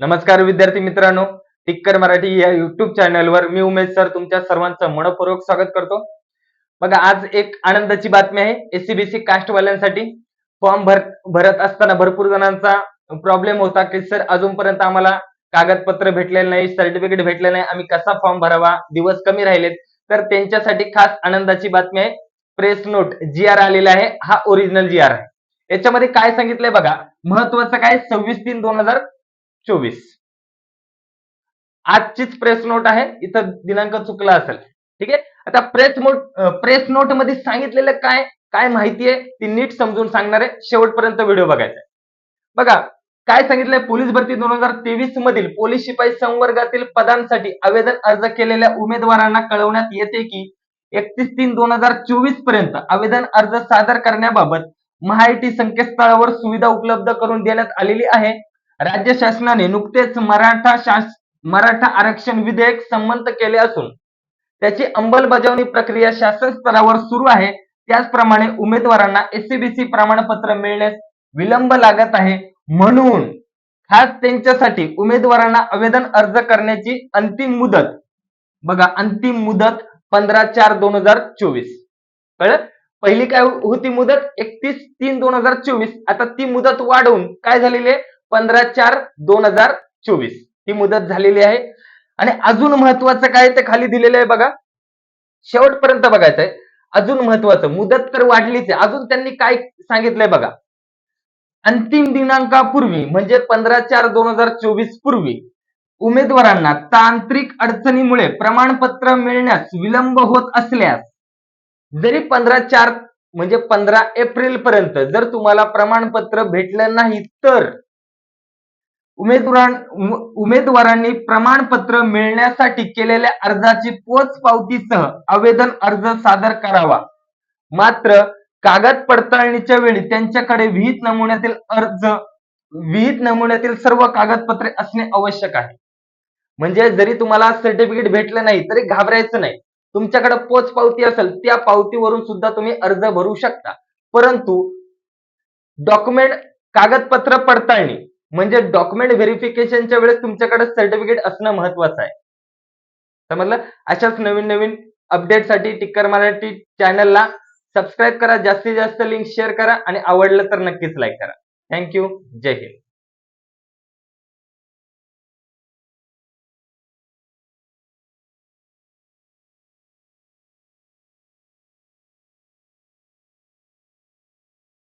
नमस्कार विद्यार्थी मित्रांनो टिक्कर मराठी या युट्यूब चॅनलवर मी उमेश सर तुमच्या सर्वांचं मनपूर्वक स्वागत करतो. बघा आज एक आनंदाची बातमी आहे. एससीबीसी कास्टवाल्यांसाठी फॉर्म भर भरत असताना भरपूर जणांचा प्रॉब्लेम होता की सर अजूनपर्यंत आम्हाला कागदपत्र भेटलेलं नाही सर्टिफिकेट भेटले नाही. आम्ही कसा फॉर्म भरावा? दिवस कमी राहिलेत. तर त्यांच्यासाठी खास आनंदाची बातमी आहे. प्रेस नोट जी आर आलेला आहे. हा ओरिजिनल जी आर आहे. याच्यामध्ये काय सांगितलंय बघा? महत्वाचं काय? सव्वीस तीन दोन हजार चोवीस. आजचीच प्रेस नोट आहे. इथं दिनांक चुकला असेल. ठीक आहे? आता प्रेस नोट प्रेस नोटमध्ये सांगितलेलं काय काय माहिती आहे? ती नीट समजून सांगणार आहे. शेवटपर्यंत व्हिडिओ बघायचा बघा काय सांगितलंय? पोलीस भरती दोन हजार तेवीस मधील पोलीस शिपाई संवर्गातील पदांसाठी आवेदन अर्ज केलेल्या उमेदवारांना कळवण्यात येते की एकतीस तीन दोन हजार चोवीसपर्यंत आवेदन अर्ज सादर करण्याबाबत महाआयटी संकेतस्थळावर सुविधा उपलब्ध करून देण्यात आलेली आहे. राज्य शासनाने नुकतेच मराठा शास मराठा आरक्षण विधेयक संमत केले असून त्याची अंमलबजावणी प्रक्रिया शासन स्तरावर सुरू आहे. त्याचप्रमाणे उमेदवारांना एससीबीसी प्रमाणपत्र मिळण्यास विलंब लागत आहे. म्हणून खास त्यांच्यासाठी उमेदवारांना आवेदन अर्ज करण्याची अंतिम मुदत बघा अंतिम मुदत पंधरा चार दोन हजार चोवीस. कळलं? पहिली काय होती मुदत? एकतीस तीन दोन हजार चोवीस. आता ती मुदत वाढवून काय झालेली आहे? पंधरा चार दोन हजार चोवीस. ही मुदत झालेली आहे. आणि अजून महत्वाचं काय ते खाली दिलेलं आहे बघा. शेवटपर्यंत बघायचं आहे. अजून महत्वाचं मुदत तर वाढलीच आहे. अजून त्यांनी काय सांगितलंय बघा. अंतिम दिनांकापूर्वी म्हणजे पंधरा चार दोन हजार चोवीस पूर्वी उमेदवारांना तांत्रिक अडचणीमुळे प्रमाणपत्र मिळण्यास विलंब होत असल्यास जरी पंधरा चार म्हणजे पंधरा एप्रिल पर्यंत जर तुम्हाला प्रमाणपत्र भेटलं नाही तर उमेदवार उमेदवारांनी प्रमाणपत्र मिळण्यासाठी केलेल्या अर्जाची पोच पावतीसह आवेदन अर्ज सादर करावा. मात्र कागद पडताळणीच्या वेळी त्यांच्याकडे विहित नमुन्यातील अर्ज विहित नमुन्यातील सर्व कागदपत्रे असणे आवश्यक आहे. म्हणजे जरी तुम्हाला सर्टिफिकेट भेटलं नाही तरी घाबरायचं नाही. तुमच्याकडे पोच पावती असेल त्या पावतीवरून सुद्धा तुम्ही अर्ज भरू शकता. परंतु डॉक्युमेंट कागदपत्र पडताळणी म्हणजे डॉक्युमेंट व्हेरिफिकेशनच्या वेळेस तुमच्याकडे सर्टिफिकेट असणं महत्वाचं आहे. समजलं? अशाच नवीन नवीन अपडेटसाठी टिक्कर मराठी चॅनलला सबस्क्राईब करा. जास्तीत जास्त लिंक शेअर करा. आणि आवडलं तर नक्कीच लाईक करा. थँक्यू जय हिंद.